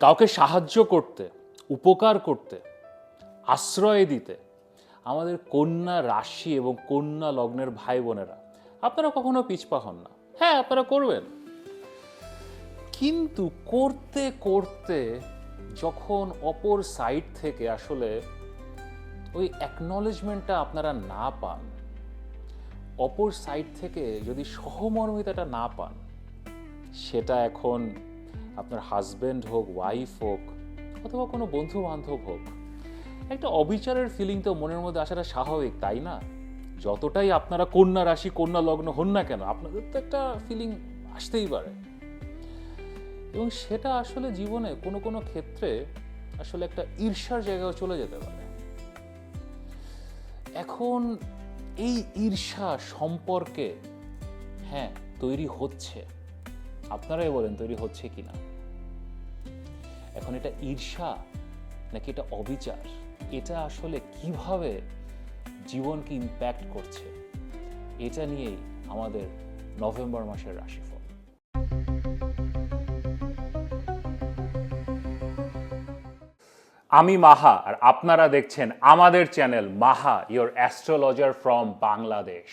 কাউকে সাহায্য করতে, উপকার করতে, আশ্রয় দিতে আমাদের কন্যা রাশি এবং কন্যা লগ্নের ভাই বোনেরা, আপনারা কখনো পিছপা হন না। হ্যাঁ আপনারা করবেন। কিন্তু করতে করতে যখন অপর সাইড থেকে আসলে ওই অ্যাকনলেজমেন্টটা আপনারা না পান, অপর সাইড থেকে যদি সহমর্মিতাটা না পান, সেটা এখন আপনার হাজবেন্ড হোক ওয়াইফ হোক, অথবা কোনো বন্ধু বান্ধব হোক, একটা অবিচারের ফিলিং তো মনের মধ্যে আসাটা স্বাভাবিক, তাই না? যতটাই আপনারা কন্যা রাশি, কন্যা লগ্ন হন না কেন, আপনাদের তো একটা ফিলিং আসতেই পারে। এবং সেটা আসলে জীবনে কোনো কোনো ক্ষেত্রে আসলে একটা ঈর্ষার জায়গায় চলে যেতে পারে। এখন এই ঈর্ষা সম্পর্কে হ্যাঁ তৈরি হচ্ছে। আপনারাই বলেন তৈরি হচ্ছে কিনা। এখন এটা ঈর্ষা নাকি এটা অবিচার? এটা আসলে কীভাবে জীবনকে ইম্প্যাক্ট করছে? এটা নিয়েই আমাদের নভেম্বর মাসের রাশিফল। আমি মাহা আর আপনারা দেখছেন আমাদের channel Maha your astrologer from Bangladesh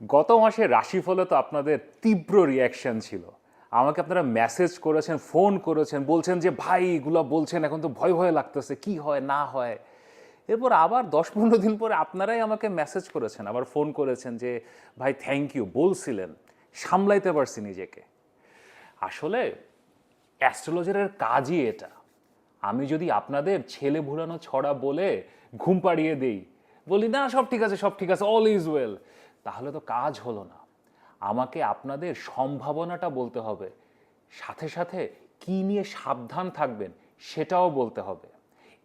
গত মাসে রাশিফলে তো আপনাদের তীব্র রিয়াকশন ছিল। আমাকে আপনারা মেসেজ করেছেন ফোন করেছেন, বলছেন যে, ভাই, এগুলো বলছেন, এখন তো ভয় ভয় লাগতেছে, কি হয়, না হয়? এরপর আবার দশ পনেরো দিন পরে আপনারাই আমাকে মেসেজ করেছেন, আবার ফোন করেছেন যে, ভাই থ্যাংক ইউ বলছিলেন, সামলাইতে পারছি নিজেকে। আসলে অ্যাস্ট্রোলজারের কাজই এটা। আমি যদি আপনাদের ছেলে ভুলানো ছড়া বলে ঘুম পাড়িয়ে দেই, বলি, না, সব ঠিক আছে, সব ঠিক আছে অল ইজ ওয়েল তাহলে তো কাজ হলো না। আমাকে আপনাদের সম্ভাবনাটা বলতে হবে। সাথে সাথে কি নিয়ে সাবধান থাকবেন সেটাও বলতে হবে।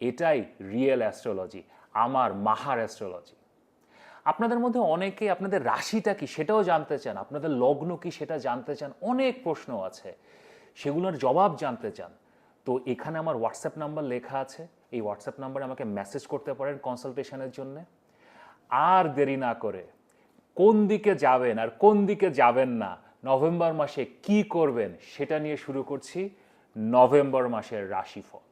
এটাই রিয়েল অ্যাস্ট্রোলজি আমার মাহার অ্যাস্ট্রোলজি আপনাদের মধ্যে অনেকে আপনাদের রাশিটা কি সেটাও জানতে চান, আপনাদের লগ্ন কি সেটা জানতে চান, অনেক প্রশ্ন আছে। সেগুলোর জবাব জানতে চান। তো এখানে আমার হোয়াটসঅ্যাপ নাম্বার লেখা আছে। এই হোয়াটসঅ্যাপ নাম্বারে আমাকে মেসেজ করতে পারেন কনসালটেশনের জন্য। আর দেরি না করে কোন দিকে যাবেন আর কোন দিকে যাবেন না, নভেম্বর মাসে কি করবেন সেটা নিয়ে শুরু করছি নভেম্বর মাসের রাশিফল।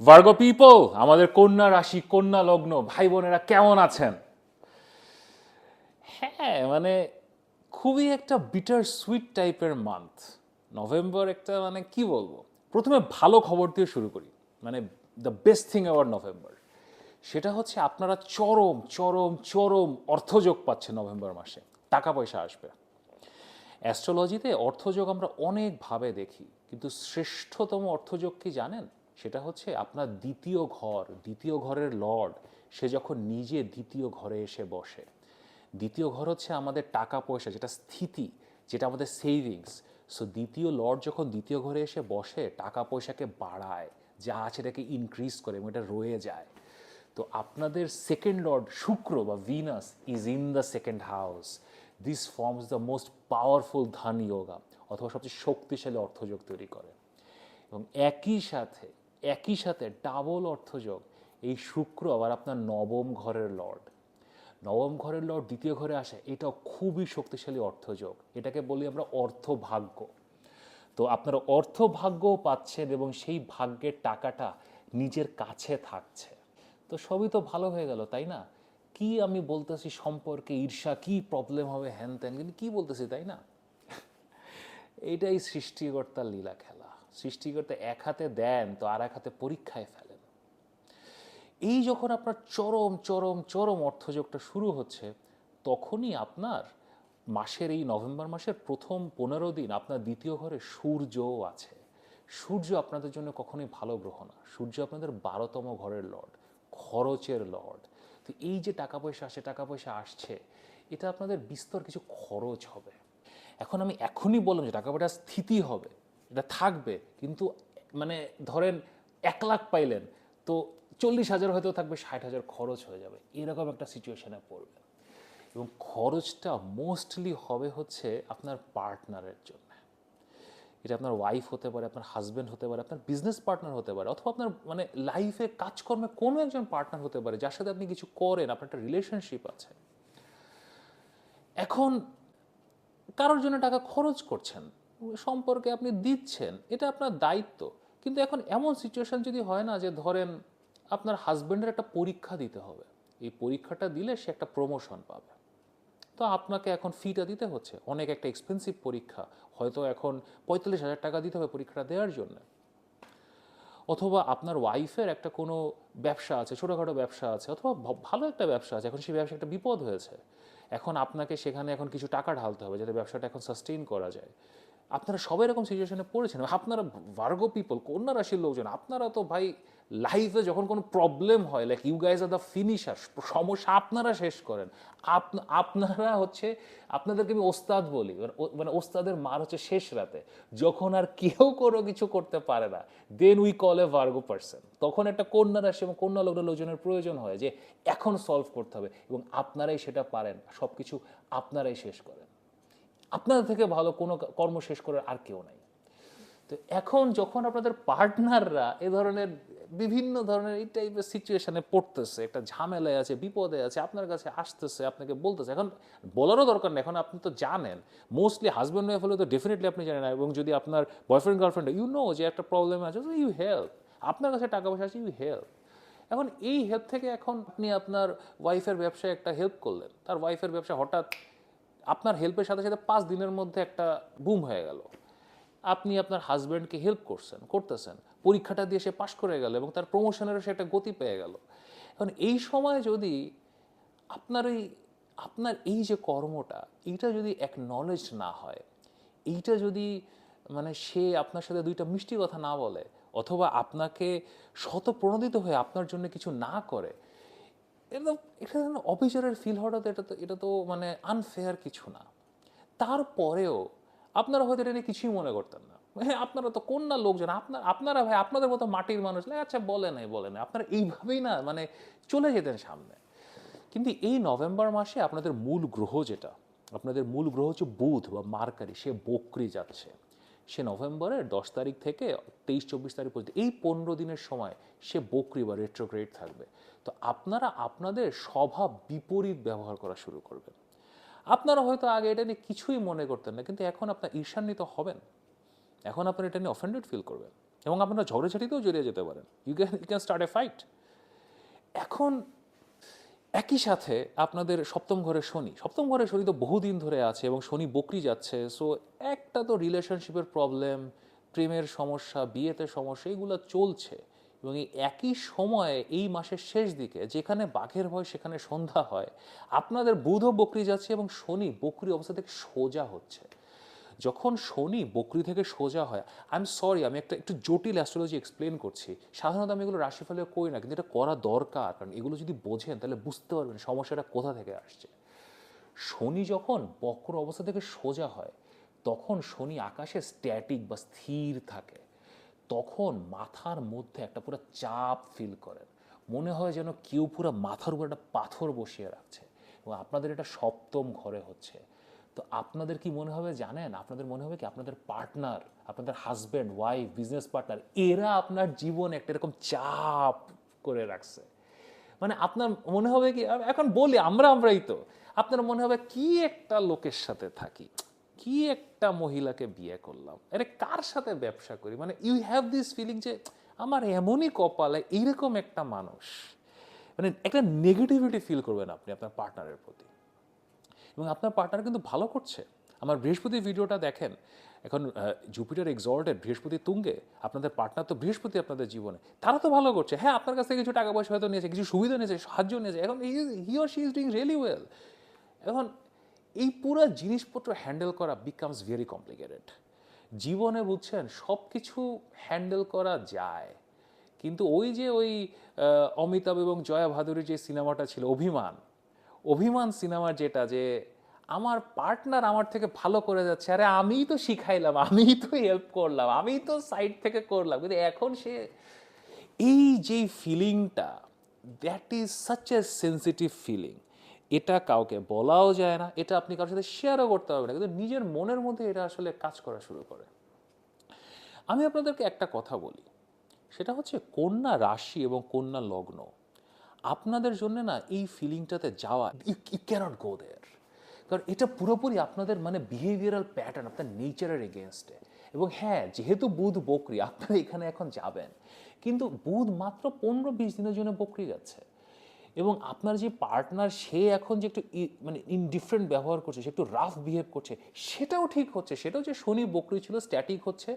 ভার্গো পিপল আমাদের কন্যা রাশি, কন্যা লগ্ন, ভাই বোনেরা কেমন আছেন? হ্যাঁ মানে খুবই একটা বিটার সুইট টাইপের মান্থ নভেম্বর একটা মানে কি বলব? প্রথমে ভালো খবর দিয়ে শুরু করি। মানে the best thing our November. সেটা হচ্ছে আপনারা চরম চরম চরম অর্থযোগ পাচ্ছেন নভেম্বর মাসে। টাকা পয়সা আসবে। অ্যাস্ট্রোলজিতে অর্থযোগ আমরা অনেকভাবে দেখি, কিন্তু শ্রেষ্ঠতম অর্থযোগ কি জানেন? সেটা হচ্ছে আপনার দ্বিতীয় ঘর, দ্বিতীয় ঘরের লর্ড, সে যখন নিজে দ্বিতীয় ঘরে এসে বসে। দ্বিতীয় ঘর হচ্ছে আমাদের টাকা পয়সা, যেটা স্থিতি, যেটা আমাদের সেভিংস সো দ্বিতীয় লর্ড যখন দ্বিতীয় ঘরে এসে বসে, টাকা পয়সাকে বাড়ায়, যা আছে এটাকে ইনক্রিজ করে এবং এটা রয়ে যায়। তো আপনাদের সেকেন্ড লর্ড শুক্র বা Venus is in the second house this forms the most powerful Dhan yoga অথবা সবচেয়ে শক্তিশালী অর্থযোগ তৈরি করে। এবং একই সাথে একই সাথে ডাবল অর্থযোগ, এই শুক্র আবার আপনার নবম ঘরের লর্ড নবম ঘরের লর্ড দ্বিতীয় ঘরে আসে, এটাও খুবই শক্তিশালী অর্থযোগ। এটাকে বলি আমরা অর্থভাগ্য। তো আপনারা অর্থভাগ্যও পাচ্ছেন এবং সেই ভাগ্যের টাকাটা নিজের কাছে থাকছে। তো সবই তো ভালো হয়ে গেল, তাই না? কি আমি বলতেছি সম্পর্কে ঈর্ষা, কি প্রবলেম হবে হ্যান ত্যান, কিন্তু কি বলতেছি, তাই না? এটাই সৃষ্টিকর্তার লীলা খেলা। সৃষ্টিকর্তা এক হাতে দেন তো আর এক হাতে পরীক্ষায় ফেলেন। এই যখন আপনার চরম চরম চরম অর্থযোগটা শুরু হচ্ছে, তখনই আপনার মাসের এই নভেম্বর মাসের প্রথম পনেরো দিন আপনার দ্বিতীয় ঘরে সূর্যও আছে। সূর্য আপনাদের জন্য কখনোই ভালো গ্রহ না। সূর্য আপনাদের বারোতম ঘরের লর্ড খরচের লর্ড। তো এই যে টাকা পয়সা আসে টাকা পয়সা আসছে, এটা আপনাদের বিস্তর কিছু খরচ হবে। এখন আমি এখনই বললাম যে টাকা পয়সা স্থিতি হবে, এটা থাকবে, কিন্তু মানে ধরেন এক লাখ পাইলেন, তো চল্লিশ হাজার হয়তো থাকবে, ষাট হাজার খরচ হয়ে যাবে, এরকম একটা সিচুয়েশানে পড়বে এবং খরচটা মোস্টলি হবে হচ্ছে আপনার পার্টনারের জন্য। এটা আপনার ওয়াইফ হতে পারে, আপনার হাজব্যান্ড হতে পারে, আপনার বিজনেস পার্টনার হতে পারে, অথবা আপনার মানে লাইফে কাজকর্মে কোনো একজন পার্টনার হতে পারে, যার সাথে আপনি কিছু করেন, আপনার একটা রিলেশনশিপ আছে। এখন কারোর জন্য টাকা খরচ করছেন, সম্পর্কে আপনি দিচ্ছেন, এটা আপনার দায়িত্ব। কিন্তু এখন এমন সিচুয়েশন যদি হয় না যে ধরেন আপনার হাজব্যান্ডের একটা পরীক্ষা দিতে হবে, এই পরীক্ষাটা দিলে সে একটা প্রমোশন পাবে। তো আপনাকে এখন ফিটা দিতে হচ্ছে। অনেক একটা এক্সপেন্সিভ পরীক্ষা। হয়তো এখন পঁয়তাল্লিশ হাজার টাকা দিতে হবে পরীক্ষাটা দেওয়ার জন্য। অথবা আপনার ওয়াইফের একটা কোনো ব্যবসা আছে, ছোটোখাটো ব্যবসা আছে, অথবা ভালো একটা ব্যবসা আছে। এখন সেই ব্যবসা একটা বিপদ হয়েছে। এখন আপনাকে সেখানে এখন কিছু টাকা ঢালতে হবে যাতে ব্যবসাটা এখন সাস্টেইন করা যায়। আপনারা সবাই এরকম সিচুয়েশনে পড়েছেন। আপনারা ভার্গ পিপল কন্যা রাশির লোকজন, আপনারা তো ভাই লাইফে যখন কোনো প্রবলেম হয় like you guys are the finisher সমস্যা আপনারা শেষ করেন। আপ- আপনারা হচ্ছে, আপনাদেরকে আমি ওস্তাদ বলি মানে মানে ওস্তাদের মার হচ্ছে শেষ রাতে। যখন আর কেউ কোনো কিছু করতে পারে না then we call a Virgo person তখন একটা কন্যা রাশি এবং কন্যা লগ্ন লোজনের প্রয়োজন হয় যে, এখন সলভ করতে হবে এবং আপনারাই সেটা পারেন সব কিছু আপনারাই শেষ করেন। আপনাদের থেকে ভালো কোনো কর্ম শেষ করার আর কেউ নাই। তো এখন যখন আপনাদের পার্টনাররা এ ধরনের বিভিন্ন ধরনের এই টাইপের সিচুয়েশানে পড়তেছে, একটা ঝামেলায় আছে, বিপদে আছে, আপনার কাছে আসতেছে, আপনাকে বলতেছে। এখন বলারও দরকার নেই, এখন আপনি তো জানেন মোস্টলি হাজব্যান্ড ওয়াইফ হলে তো ডেফিনেটলি আপনি জানেন এবং যদি আপনার বয়ফ্রেন্ড গার্লফ্রেন্ড ইউ নো যে একটা প্রবলেম আছে ইউ হেল্প আপনার কাছে টাকা পয়সা আছে ইউ হেল্প এখন এই হেল্প থেকে এখন আপনি আপনার ওয়াইফের ব্যবসায় একটা হেল্প করলেন। তার ওয়াইফের ব্যবসা হঠাৎ আপনার হেল্পের সাথে সাথে পাঁচ দিনের মধ্যে একটা বুম হয়ে গেল। আপনি আপনার হাজব্যান্ডকে হেল্প করছেন, করতেছেন। পরীক্ষাটা দিয়ে সে পাশ করে গেল এবং তার প্রমোশনেরও সে একটা গতি পেয়ে গেল। এখন এই সময় যদি আপনার এই আপনার এই যে কর্মটা, এইটা যদি এক নলেজ না হয়, এইটা যদি মানে সে আপনার সাথে দুইটা মিষ্টি কথা না বলে, অথবা আপনাকে শত প্রণোদিত হয়ে আপনার জন্য কিছু না করে এটা এটা অবিচারের ফিল হওয়াটা তো, এটা তো এটা তো মানে আনফেয়ার কিছু না। তারপরেও আপনারা হয়তো এটা নিয়ে কিছুই মনে করতেন না। হ্যাঁ আপনারা তো কোন না লোকজন আপনার আপনারা ভাই আপনাদের মতো মাটির মানুষ না, আচ্ছা বলে নাই বলে নাই। আপনারা এইভাবেই না মানে চলে যেতেন সামনে। কিন্তু এই নভেম্বর মাসে আপনাদের মূল গ্রহ যেটা আপনাদের মূল গ্রহ হচ্ছে বুধ বা মার্কারি সে বকরি যাচ্ছে। সে নভেম্বরের দশ তারিখ থেকে তেইশ চব্বিশ তারিখ পর্যন্ত এই পনেরো দিনের সময় সে বকরি বা রেট্রোগ্রেড থাকবে। তো আপনারা আপনাদের স্বভাব বিপরীত ব্যবহার করা শুরু করবেন। আপনারা হয়তো আগে এটা নিয়ে কিছুই মনে করতেন না, কিন্তু এখন আপনার ঈর্ষান্বিত হবেন। এখন আপনারা এটা নিয়ে অফেন্ডেড ফিল করবেন। এবং আপনারা ঝগড়াঝাটিতেও জড়িয়ে যেতে পারেন। You can you can start a fight এখন একই সাথে আপনাদের সপ্তম ঘরে শনি। সপ্তম ঘরে শনি তো বহুদিন ধরে আছে এবং শনি বকরি যাচ্ছে। সো একটা তো রিলেশনশিপের প্রবলেম প্রেমের সমস্যা, বিয়েতে সমস্যা, এগুলো চলছে। এবং এই একই সময়ে এই মাসের শেষ দিকে, যেখানে বাঘের ভয়, সেখানে সন্ধ্যা হয়, আপনাদের বুধও বকরি যাচ্ছে এবং শনি বকরি অবস্থা থেকে সোজা হচ্ছে। যখন শনি বকরি থেকে সোজা হয় আই এম সরি আমি একটা, একটু জটিল অ্যাস্ট্রোলজি এক্সপ্লেন করছি। সাধারণত আমি এগুলো রাশিফলে করি না, কিন্তু এটা করা দরকার, কারণ এগুলো যদি বোঝেন, তাহলে বুঝতে পারবেন সমস্যাটা কোথা থেকে আসছে। শনি যখন বক্র অবস্থা থেকে সোজা হয়, তখন শনি আকাশে স্ট্যাটিক বা স্থির থাকে। তখন মাথার মধ্যে একটা পুরো চাপ ফিল করেন। মনে হয় যেন কেউ পুরো মাথার উপর একটা পাথর বসিয়ে রাখছে এবং আপনাদের এটা সপ্তম ঘরে হচ্ছে। তো আপনাদের কি মনে হবে জানেন? আপনাদের মনে হবে কি আপনাদের পার্টনার আপনাদের হাজব্যান্ড ওয়াইফ বিজনেস পার্টনার এরা আপনার জীবনে একটা এরকম চাপ করে রাখছে। মানে আপনার মনে হবে কি, এখন বলি আমরা আমরাই তো। আপনার মনে হবে কি একটা লোকের সাথে থাকি? কি একটা মহিলাকে বিয়ে করলাম? আরে কার সাথে ব্যবসা করি? মানে ইউ হ্যাভ দিস ফিলিং যে আমার এমনই কপালে এইরকম একটা মানুষ। মানে একটা নেগেটিভিটি ফিল করবেন আপনি আপনার পার্টনারের প্রতি। এবং আপনার পার্টনার কিন্তু ভালো করছে। আমার বৃহস্পতি ভিডিওটা দেখেন। এখন জুপিটার এক্সল্টেড বৃহস্পতি তুঙ্গে। আপনাদের পার্টনার তো বৃহস্পতি আপনাদের জীবনে। তারা তো ভালো করছে। হ্যাঁ আপনার কাছ থেকে কিছু টাকা পয়সা হয়তো নিয়েছে, কিছু সুবিধা নিয়েছে, সাহায্য নিয়েছে। এখন he or she is doing really well এখন এই পুরো জিনিসপত্র হ্যান্ডেল করা বিকামস ভেরি কমপ্লিকেটেড জীবনে বুঝছেন সব কিছু হ্যান্ডেল করা যায়। কিন্তু ওই যে ওই অমিতাভ এবং জয়া ভাদুরীর যে সিনেমাটা ছিল, অভিমান অভিমান সিনেমার যেটা যে আমার পার্টনার আমার থেকে ভালো করে যাচ্ছে, আরে আমিই তো শিখাইলাম, আমিই তো হেল্প করলাম, আমিই তো সাইড থেকে করলাম, কিন্তু এখন সে, এই যে ফিলিংটা that is such a sensitive feeling এটা কাউকে বলাও যায় না, এটা আপনি কারোর সাথে শেয়ারও করতে পারবেন না, কিন্তু নিজের মনের মধ্যে এটা আসলে কাজ করা শুরু করে। আমি আপনাদেরকে একটা কথা বলি, সেটা হচ্ছে কন্যা রাশি এবং কন্যা লগ্ন, আপনাদের জন্য না এই ফিলিংটাতে যাওয়া ইউ ক্যানট গো দেয়ার কারণ এটা পুরোপুরি আপনাদের মানে বিহেভিয়ারাল প্যাটার্ন আপনার নেচারের এগেনস্টে এবং হ্যাঁ যেহেতু বুধ বকরি, আপনারা এখানে এখন যাবেন, কিন্তু বুধ মাত্র পনেরো বিশ দিনের জন্য বকরি যাচ্ছে। এবং আপনার যে পার্টনার সে এখন যে একটু মানে ইনডিফারেন্ট ব্যবহার করছে, সে একটু রাফ বিহেভ করছে, সেটাও ঠিক হচ্ছে। সেটাও যে শনি বকরি ছিল স্ট্যাটিক হচ্ছে।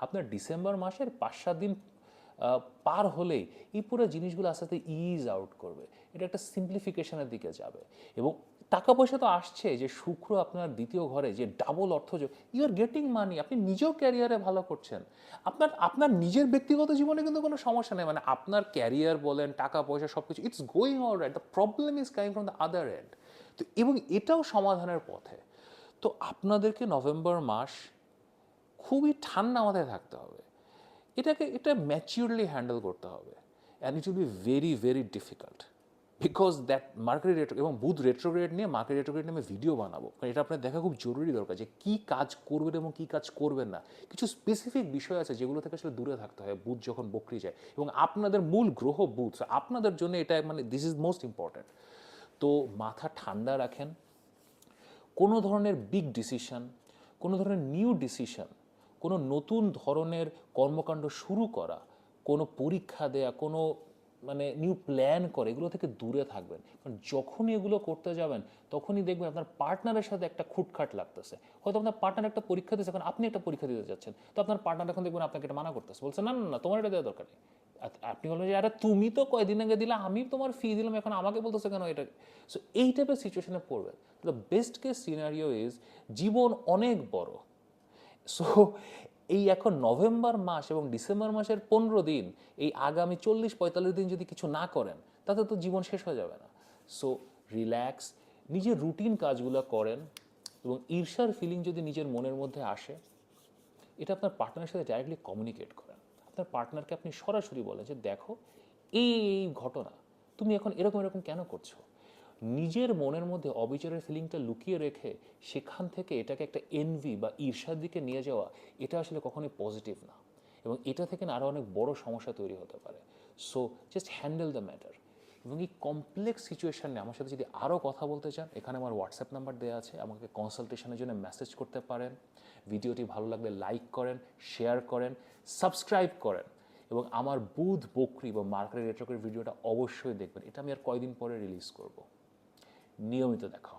আপনার ডিসেম্বর মাসের পাঁচ সাত দিন পার হলেই এই পুরো জিনিসগুলো আস্তে আস্তে ইজ আউট করবে। এটা একটা সিম্পলিফিকেশনের দিকে যাবে। এবং টাকা পয়সা তো আসছে যে শুক্র আপনার দ্বিতীয় ঘরে, যে ডাবল অর্থ যোগ ইউ আর গেটিং মানি আপনি নিজেও ক্যারিয়ারে ভালো করছেন। আপনার আপনার নিজের ব্যক্তিগত জীবনে কিন্তু কোনো সমস্যা নেই মানে আপনার ক্যারিয়ার বলেন টাকা পয়সা সব কিছু it's going all right the problem is coming from the other end তো এবং এটাও সমাধানের পথে। তো আপনাদেরকে নভেম্বর মাস খুবই ঠান্ডা মাথায় থাকতে হবে। এটাকে, এটা ম্যাচিউরলি হ্যান্ডেল করতে হবে। And it will be very very difficult because that market retro এবং বুধ রেট্রোগ্রেড নিয়ে মার্কেট রেট্রোগ্রেড নিয়ে আমি ভিডিও বানাবো। কারণ এটা আপনার দেখা খুব জরুরি দরকার যে কী কাজ করবেন এবং কী কাজ করবেন না। কিছু স্পেসিফিক বিষয় আছে যেগুলো থেকে আসলে দূরে থাকতে হয় বুধ যখন বকরি যায়। এবং আপনাদের মূল গ্রহ বুধ আপনাদের জন্য এটা মানে দিস ইজ মোস্ট ইম্পর্ট্যান্ট তো মাথা ঠান্ডা রাখেন। কোনো ধরনের বিগ ডিসিশন কোনো ধরনের নিউ ডিসিশন কোনো নতুন ধরনের কর্মকাণ্ড শুরু করা, কোনো পরীক্ষা দেয়া, কোনো মানে নিউ প্ল্যান করে, এগুলো থেকে দূরে থাকবেন। কারণ যখনই এগুলো করতে যাবেন, তখনই দেখবেন আপনার পার্টনারের সাথে একটা খুটখাট লাগতেছে। হয়তো আপনার পার্টনার একটা পরীক্ষা দিচ্ছে এখন আপনি একটা পরীক্ষা দিতে যাচ্ছেন। তো আপনার পার্টনার এখন দেখবেন আপনাকে এটা মানা করতেছে। বলছে, না না না, তোমার এটা দেওয়া দরকার নেই। আপনি বলবেন যে, আরে, তুমি তো কয়দিন আগে দিলে, আমি তোমার ফি দিলাম, এখন আমাকে বলতেছো কেন এটা? সো এই টাইপের সিচুয়েশনে পড়বেন। The best case scenario is জীবন অনেক বড়। সো এই এখন নভেম্বর মাস এবং ডিসেম্বর মাসের পনেরো দিন, এই আগামী চল্লিশ, পঁয়তাল্লিশ দিন যদি কিছু না করেন, তাতে তো জীবন শেষ হয়ে যাবে না। সো রিল্যাক্স নিজের রুটিন কাজগুলো করেন এবং ঈর্ষার ফিলিং যদি নিজের মনের মধ্যে আসে, এটা আপনার পার্টনারের সাথে ডাইরেক্টলি কমিউনিকেট করেন। আপনার পার্টনারকে আপনি সরাসরি বলেন যে, দেখো এই ঘটনা, তুমি এখন এরকম এরকম কেন করছ? নিজের মনের মধ্যে অবিচারের ফিলিংটা লুকিয়ে রেখে সেখান থেকে এটাকে একটা এনভি বা ঈর্ষার দিকে নিয়ে যাওয়া, এটা আসলে কখনোই পজিটিভ না। এবং এটা থেকে আরও অনেক বড় সমস্যা তৈরি হতে পারে। So just handle the matter এবং এই কমপ্লেক্স সিচুয়েশন নিয়ে আমার সাথে যদি আরও কথা বলতে চান, এখানে আমার হোয়াটসঅ্যাপ নাম্বার দেওয়া আছে। আমাকে কনসালটেশনের জন্য মেসেজ করতে পারেন। ভিডিওটি ভালো লাগলে লাইক করেন শেয়ার করেন সাবস্ক্রাইব করেন। এবং আমার বুধ, বকরি বা মার্কেট রেট্রকের ভিডিওটা অবশ্যই দেখবেন। এটা আমি আর কয়দিন পরে রিলিজ করব। নিয়মিত দেখা।